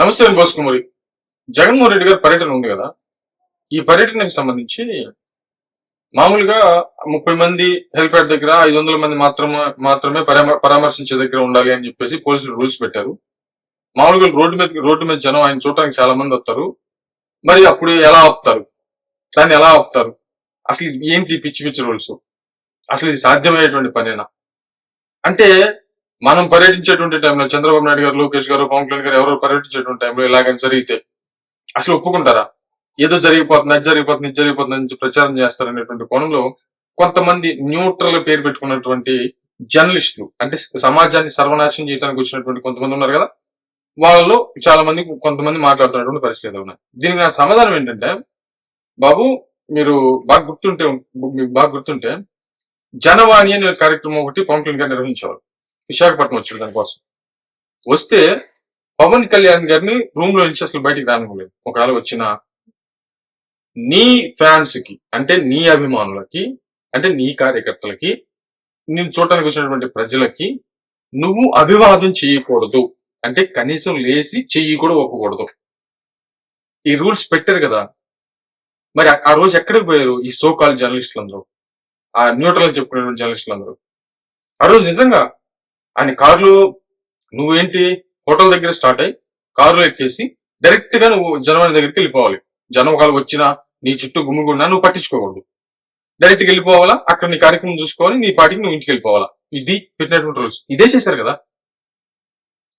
నమస్తే అండి బోసుకుమారి. జగన్మోహన్ రెడ్డి గారి పర్యటన ఉంది కదా? ఈ పర్యటనకు సంబంధించి మామూలుగా ముప్పై మంది హెలిప్యాడ్ దగ్గర ఐదు వందల మంది మాత్రమే మాత్రమే పరామ- పరామర్శించే దగ్గర ఉండాలి అని చెప్పేసి పోలీసులు రూల్స్ పెట్టారు. మామూలుగా రోడ్డు మీద రోడ్డు మీద జనం ఆయన చూడటానికి చాలా మంది వస్తారు. మరి అప్పుడు ఎలా ఆపుతారు? దాన్ని ఎలా ఆపుతారు? అసలు ఏంటి పిచ్చి పిచ్చి రూల్స్? అసలు ఇది సాధ్యమయ్యేటువంటి పనేనా? అంటే మనం పర్యటించేటువంటి టైంలో చంద్రబాబు నాయుడు గారు లోకేష్ గారు పవన్ కళ్యాణ్ గారు ఎవరో పర్యటించేటువంటి టైంలో ఇలాగని జరిగితే అసలు ఒప్పుకుంటారా? ఏదో జరిగిపోతుంది అది జరిగిపోతుంది ఇది జరిగిపోతుంది అని ప్రచారం చేస్తారనేటువంటి కోణంలో కొంతమంది న్యూట్రల్ పేరు పెట్టుకున్నటువంటి జర్నలిస్టులు అంటే సమాజాన్ని సర్వనాశనం చేయడానికి వచ్చినటువంటి కొంతమంది ఉన్నారు కదా? వాళ్ళు చాలా మంది కొంతమంది మాట్లాడుతున్నటువంటి పరిస్థితులు ఉన్నాయి దీనికి నా సమాధానం ఏంటంటే బాబు మీరు బాగా గుర్తుంటే మీకు బాగా గుర్తుంటే జనవాణి అనే కార్యక్రమం ఒకటి పవన్ కళ్యాణ్ గారు నిర్వహించేవారు. విశాఖపట్నం వచ్చాడు దానికోసం. వస్తే పవన్ కళ్యాణ్ గారిని రూమ్లో నుంచి అసలు బయటికి రానివ్వలేదు. ఒకవేళ వచ్చిన నీ ఫ్యాన్స్కి అంటే నీ అభిమానులకి అంటే నీ కార్యకర్తలకి నేను చూడటానికి వచ్చినటువంటి ప్రజలకి నువ్వు అభివాదం చేయకూడదు. అంటే కనీసం లేచి చెయ్యి కూడా ఒప్పకూడదు. ఈ రూల్స్ పెట్టారు కదా. మరి ఆ- రోజు ఎక్కడికి పోయారు ఈ సోకాల్ జర్నలిస్టులందరూ ఆ న్యూట్రల్ చెప్పుకునేటువంటి జర్నలిస్టులందరూ ఆ రోజు నిజంగా ఆయన కార్లు నువ్వేంటి? హోటల్ దగ్గర స్టార్ట్ అయ్యి కారులో ఎక్కేసి డైరెక్ట్గా నువ్వు జనవరి దగ్గరికి వెళ్ళిపోవాలి. జనం ఒకవేళ వచ్చినా నీ చుట్టూ గుమ్మిగున్నా నువ్వు పట్టించుకోకూడదు. డైరెక్ట్గా వెళ్ళిపోవాలా? అక్కడ నీ కార్యక్రమం చూసుకోవాలి నీ పాటికి నువ్వు ఇంటికి వెళ్ళిపోవాలా? ఇది పెట్టినటువంటి రూల్స్ ఇదే చేశారు కదా?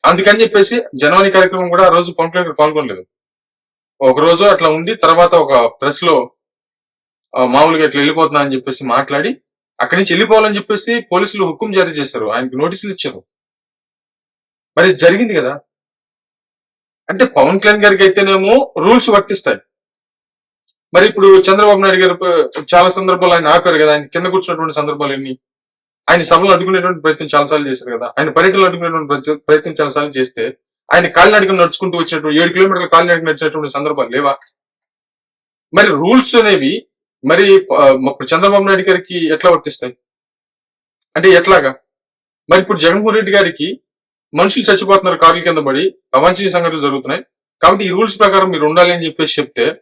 అందుకని చెప్పేసి జనవరి కార్యక్రమం కూడా ఆ రోజు పవన్ కళ్యాణ్ పాల్గొనలేదు. ఒక రోజు అట్లా ఉండి తర్వాత ఒక ప్రెస్లో మామూలుగా ఇట్లా వెళ్ళిపోతున్నా అని చెప్పేసి మాట్లాడి అక్కడి నుంచి వెళ్ళిపోవాలని చెప్పేసి పోలీసులు హుక్కుం జారీ చేశారు. ఆయనకు నోటీసులు ఇచ్చారు. మరి జరిగింది కదా? అంటే పవన్ కళ్యాణ్ గారికి అయితేనేమో రూల్స్ వర్తిస్తాయి. మరి ఇప్పుడు చంద్రబాబు నాయుడు గారు చాలా సందర్భాలు ఆయన ఆపారు కదా ఆయన కింద కూర్చున్నటువంటి సందర్భాలు ఎన్ని? ఆయన సభలు అడ్డుకునేటువంటి ప్రయత్నం చాలాసార్లు చేశారు కదా ఆయన పర్యటనలు అడ్డుకునేటువంటి ప్రయత్నం- చాలాసార్లు చేస్తే ఆయన కాళ్ళు నడుచుకుంటూ వచ్చినటువంటి ఏడు కిలోమీటర్ల కాళ్ళు అడుగు నడిచినటువంటి సందర్భాలు లేవా? మరి రూల్స్ అనేవి మరి ఇప్పుడు చంద్రబాబు నాయుడు గారికి ఎట్లా వర్తిస్తాయి? అంటే ఎట్లాగా? మరి ఇప్పుడు జగన్మోహన్ రెడ్డి గారికి మనుషులు చచ్చిపోతున్నారు కార్ల కింద పడి అవాంఛనీయ సంఘటనలు జరుగుతున్నాయి. కాబట్టి ఈ రూల్స్ ప్రకారం మీరు ఉండాలి అని చెప్పేసి చెప్తే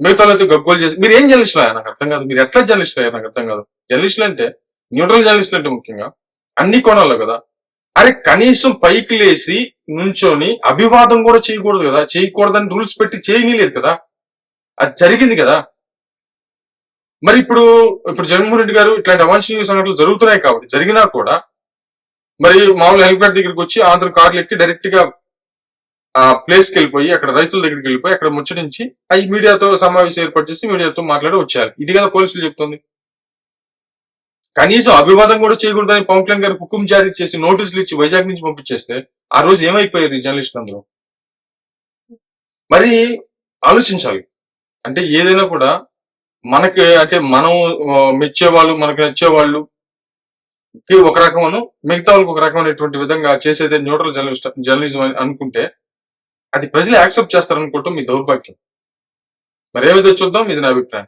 మిగతా అయితే గగ్గోలు చేసి మీరు ఏం జర్నలిస్ట్ అయ్యా నాకు అర్థం కాదు. మీరు ఎట్లా జర్నలిస్ట్ అయ్యా నాకు అర్థం కాదు. జర్నలిస్టులు అంటే న్యూట్రల్ జర్నలిస్టులు అంటే ముఖ్యంగా అన్ని కోణాల్లో కదా. అరే కనీసం పైకి లేసి నుంచొని అభివాదం కూడా చేయకూడదు కదా. చేయకూడదని రూల్స్ పెట్టి చేయనీలేదు కదా. అది జరిగింది కదా. మరి ఇప్పుడు ఇప్పుడు జగన్మోహన్ రెడ్డి గారు ఇట్లాంటి అవాంఛనీయ సంఘటనలు జరుగుతున్నాయి కాబట్టి జరిగినా కూడా మరి మామూలు హెల్మెట్ దగ్గరికి వచ్చి ఆంధ్ర కార్లు ఎక్కి డైరెక్ట్గా ఆ ప్లేస్కి వెళ్ళిపోయి అక్కడ రైతుల దగ్గరికి వెళ్ళిపోయి అక్కడ ముచ్చటించి అవి మీడియాతో సమావేశం ఏర్పాటు చేసి మీడియాతో మాట్లాడి వచ్చారు ఇది కదా పోలీసులు చెప్తుంది. కనీసం అభివాదం కూడా చేయకూడదని పవన్ కళ్యాణ్ గారు హుకుం జారీ చేసి నోటీసులు ఇచ్చి వైజాగ్ నుంచి పంపించేస్తే ఆ రోజు ఏమైపోయారు జర్నలిస్ట్ అందరూ మరి ఆలోచించాలి. అంటే ఏదైనా కూడా మనకి అంటే మనం మెచ్చే మెచ్చేవాళ్ళు మనకు నచ్చేవాళ్ళు కి ఒక రకమును మిగతా వాళ్ళకి ఒక రకమైనటువంటి విధంగా చేసేది న్యూట్రల్ జర్నలిస్ట్ జర్నలిజం అని అనుకుంటే అది ప్రజలు యాక్సెప్ట్ చేస్తారనుకోవటం మీ దౌర్భాగ్యం. మరి ఏమైతే చూద్దాం? ఇది నా అభిప్రాయం.